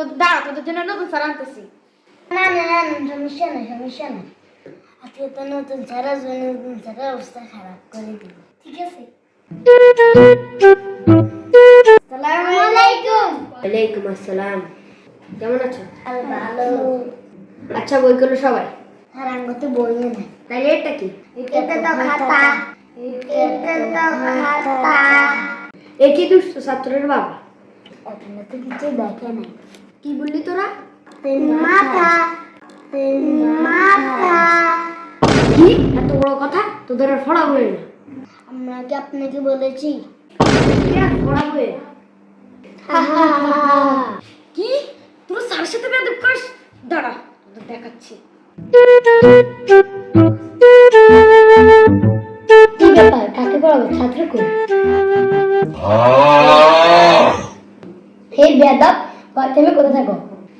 তো দাঁড়া তোদের জন্য নতুন স্যার আনতেছি। না না না না, সমস্যা না সমস্যা না। আজকে তো নতুন স্যার নতুন স্যারের অবস্থা খারাপ করে দিব। ঠিক আছে? ওয়ালাইকুম আসসালাম। কেমন আছো? ভালো। আচ্ছা বইগুলো সবাই? আর আঙ্গতে বই নাই। তাইলে এটা কি? এটা তো খাতা এটা তো খাতা এ কি দুষ্ট ছাত্রের বাবা? এখানে তো কিছু দেখে নাই। কি বললি তোরা? তিন মাথা তিন মাথা কি? এত বড় কথা? তোদের আর ফড়া বই না। আমরা কি আপনাকে বলেছি? ফড়া বই হা হা হা কি? তোরা স্যারের সাথে বেয়াদব করিস? দাঁড়া তোদের দেখাচ্ছি। কি ব্যাপার? কাকে পড়াবো ছাত্র কই হে বেদব তুমি কোথায় থাকো?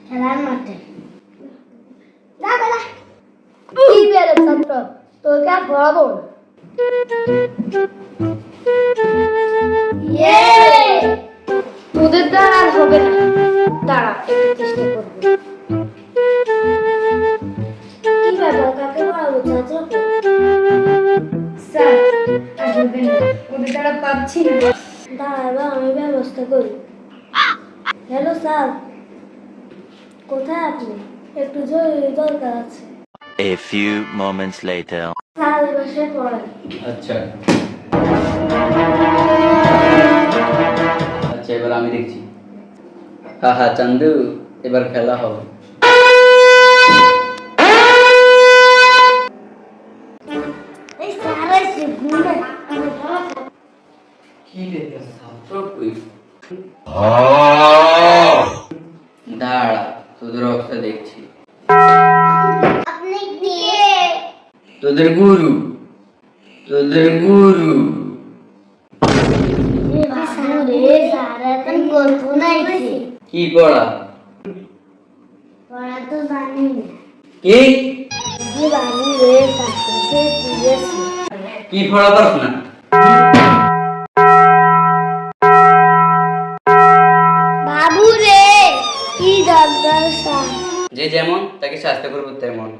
খেলার মাঠে। যা বেলা। কি বেদব ছাত্র? তোকে আর পড়াবো ইয়ে! তোদের দ্বারা আর হবে না। দাঁড়া একটু চেষ্টা করব। কি ব্যাপার? কাকে পড়াবো ছাত্র স্যার আর হবে না। ওদের দ্বারা পাচ্ছি না। দাঁড়াবো আমি ব্যবস্থা করি। হ্যালো স্যার কোথায় আপনি? একটু জরুরি দরকার আছে। A few moments later. Sir ওই বাসায় পড়ান। আচ্ছা। আচ্ছা এবার আমি দেখছি। হ্যাঁ হ্যাঁ চান্দু এবার খেলা হবে। কি রে ছাত্র কই? দাঁড়া তোদের অবস্থা দেখছি। তোদের গুরু তোদের গুরু। কি পড়া পড়া তো জানি না। কি? কি পড়া পারছ না? যে যেমন তাকে শাস্তি করব তেমন